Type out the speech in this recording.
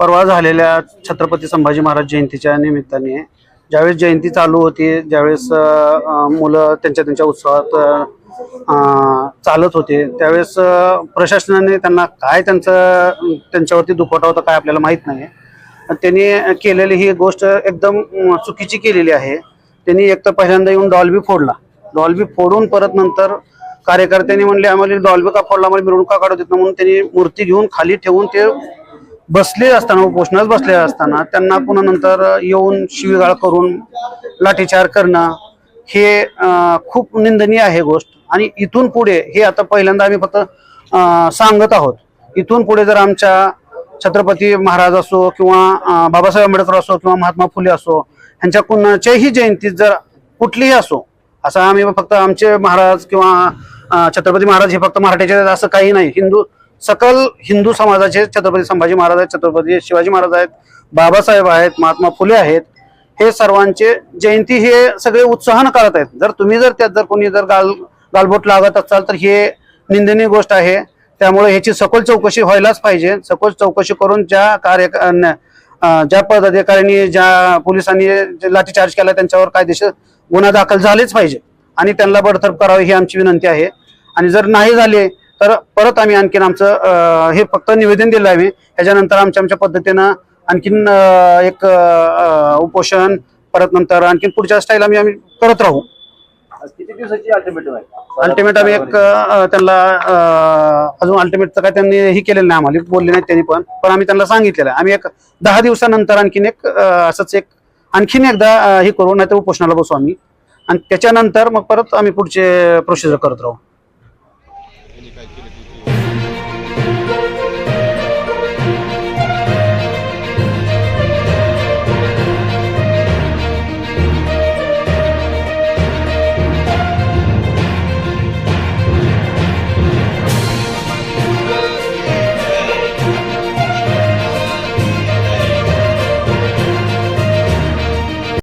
परवा झालेल्या छत्रपती संभाजी महाराज जयंतीच्या निमित्ताने ज्यावेळेस जयंती चालू होती ज्यावेळेस मुलं त्यांच्या त्यांच्या उत्सवात चालत होते त्यावेळेस प्रशासनाने त्यांना काय त्यांचं त्यांच्यावरती दुखवटा होता काय आपल्याला माहीत नाही. त्यांनी केलेली ही गोष्ट एकदम चुकीची केलेली आहे. त्यांनी एक तर पहिल्यांदा येऊन डॉल्बी फोडला. डॉल्बी फोडून परत नंतर कार्यकर्त्यांनी म्हणले आम्हाला डॉल्बी का फोडला? आम्हाला मिरवणूक का काढत म्हणून त्यांनी मूर्ती घेऊन खाली ठेवून ते बसले असताना उपोषणास बसले असताना त्यांना पुन्हा नंतर येऊन शिवीगाळ करून लाठीचार करणं हे खूप निंदनीय आहे गोष्ट. आणि इथून पुढे हे आता पहिल्यांदा आम्ही फक्त सांगत आहोत. इथून पुढे जर आमच्या छत्रपती महाराज असो किंवा बाबासाहेब आंबेडकर असो किंवा महात्मा फुले असो ह्यांच्या कुणाच्याही जयंतीत जर कुठलीही असो असं आम्ही फक्त आमचे महाराज किंवा छत्रपती महाराज हे फक्त मराठ्याचे असं काही नाही. हिंदू सकल हिंदू समाजाचे छत्रपती संभाजी महाराज आहेत छत्रपती शिवाजी महाराज आहेत बाबासाहेब आहेत महात्मा फुले आहेत हे सर्वांचे जयंती हे सगळे उत्साहानं करत आहेत. जर तुम्ही जर त्यात जर कोणी जर गाल गालबोट लागत असाल तर हे निंदनीय गोष्ट आहे. त्यामुळे ह्याची सखोल चौकशी व्हायलाच पाहिजे. सखोल चौकशी करून ज्या कार्य ज्या पदाधिकाऱ्यांनी ज्या पोलिसांनी लाठीचार्ज केला त्यांच्यावर कायदेशीर गुन्हा दाखल झालेच पाहिजे. आणि त्यांना बडतर्फ करावी ही आमची विनंती आहे. आणि जर नाही झाले तर परत आम्ही आणखीन आमचं हे फक्त निवेदन दिलं आहे ह्याच्यानंतर आमच्या आमच्या पद्धतीनं आणखीन एक उपोषण परत नंतर आणखीन पुढच्या स्टाईल आम्ही आम्ही करत राहू. किती दिवसाची अल्टिमेटम आहे? अल्टिमेट आम्ही एक त्यांना अजून अल्टिमेटचं काय त्यांनी हे केलेलं नाही आम्हाला बोलले नाहीत त्यांनी पण. पण आम्ही त्यांना सांगितलेलं आहे. आम्ही एक दहा दिवसानंतर आणखीन एक असंच एक आणखीन एकदा हे करू नाहीतर उपोषणाला बसू आम्ही. आणि त्याच्यानंतर मग परत आम्ही पुढचे प्रोसिजर करत राहू.